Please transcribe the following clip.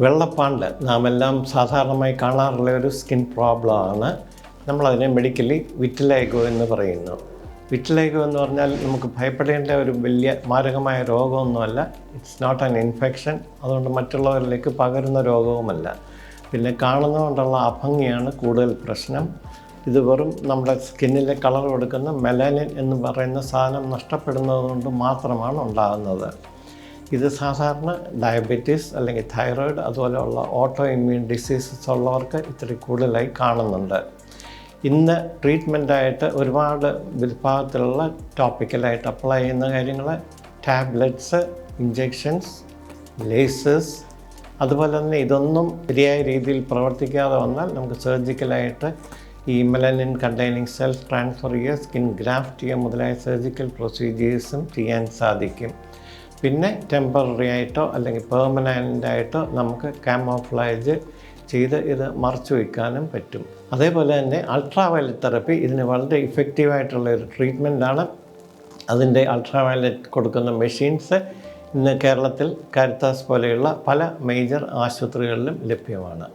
വെള്ളപ്പാണ്ട് നാം എല്ലാം സാധാരണമായി കാണാറുള്ള ഒരു സ്കിൻ പ്രോബ്ലമാണ്. നമ്മളതിനെ മെഡിക്കലി വിറ്റിലേഗോ എന്ന് പറയുന്നു. വിറ്റിലേഗോ എന്ന് പറഞ്ഞാൽ നമുക്ക് ഭയപ്പെടേണ്ട ഒരു വലിയ മാരകമായ രോഗമൊന്നുമല്ല. ഇറ്റ്സ് നോട്ട് ആൻ ഇൻഫെക്ഷൻ അതുകൊണ്ട് മറ്റുള്ളവരിലേക്ക് പകരുന്ന രോഗവുമല്ല. പിന്നെ കാണുന്നതുകൊണ്ടുള്ള അഭംഗിയാണ് കൂടുതൽ പ്രശ്നം. ഇത് വെറും നമ്മുടെ സ്കിന്നിലെ കളർ കൊടുക്കുന്ന മെലാനിൻ എന്ന് പറയുന്ന സാധനം നഷ്ടപ്പെടുന്നത് കൊണ്ട് മാത്രമാണ് ഉണ്ടാകുന്നത്. ഇത് സാധാരണ ഡയബറ്റീസ് അല്ലെങ്കിൽ തൈറോയിഡ് അതുപോലെയുള്ള ഓട്ടോ ഇമ്മ്യൂൺ ഡിസീസസ് ഉള്ളവർക്ക് ഇത്തിരി കൂടുതലായി കാണുന്നുണ്ട്. ഇന്ന് ട്രീറ്റ്മെന്റായിട്ട് ഒരുപാട് വിഭാഗത്തിലുള്ള ടോപ്പിക്കലായിട്ട് അപ്ലൈ ചെയ്യുന്ന കാര്യങ്ങൾ ടാബ്ലറ്റ്സ് ഇഞ്ചെക്ഷൻസ് ലേസസ് അതുപോലെ തന്നെ ഇതൊന്നും ശരിയായ രീതിയിൽ പ്രവർത്തിക്കാതെ വന്നാൽ നമുക്ക് സർജിക്കലായിട്ട് ഈ മെലനിൻ കണ്ടെയ്നിങ് സെൽസ് ട്രാൻസ്ഫർ ചെയ്യുക സ്കിൻ ഗ്രാഫ്റ്റ് ചെയ്യുക മുതലായ സർജിക്കൽ പ്രൊസീജിയേഴ്സും ചെയ്യാൻ സാധിക്കും. പിന്നെ ടെമ്പററി ആയിട്ടോ അല്ലെങ്കിൽ പെർമനന്റ് ആയിട്ടോ നമുക്ക് കാമോഫ്ലൈജ് ചെയ്ത് ഇത് മറച്ചു വയ്ക്കാനും പറ്റും. അതേപോലെ തന്നെ അൾട്രാ വയലറ്റ് തെറപ്പി ഇതിന് വളരെ ഇഫക്റ്റീവായിട്ടുള്ള ഒരു ട്രീറ്റ്മെന്റാണ് അതിന്റെ അൾട്രാവയലറ്റ് കൊടുക്കുന്ന മെഷീൻസ് ഇന്ന് കേരളത്തിൽ കാരിത്താസ് പോലെയുള്ള പല മേജർ ആശുപത്രികളിലും ലഭ്യമാണ്.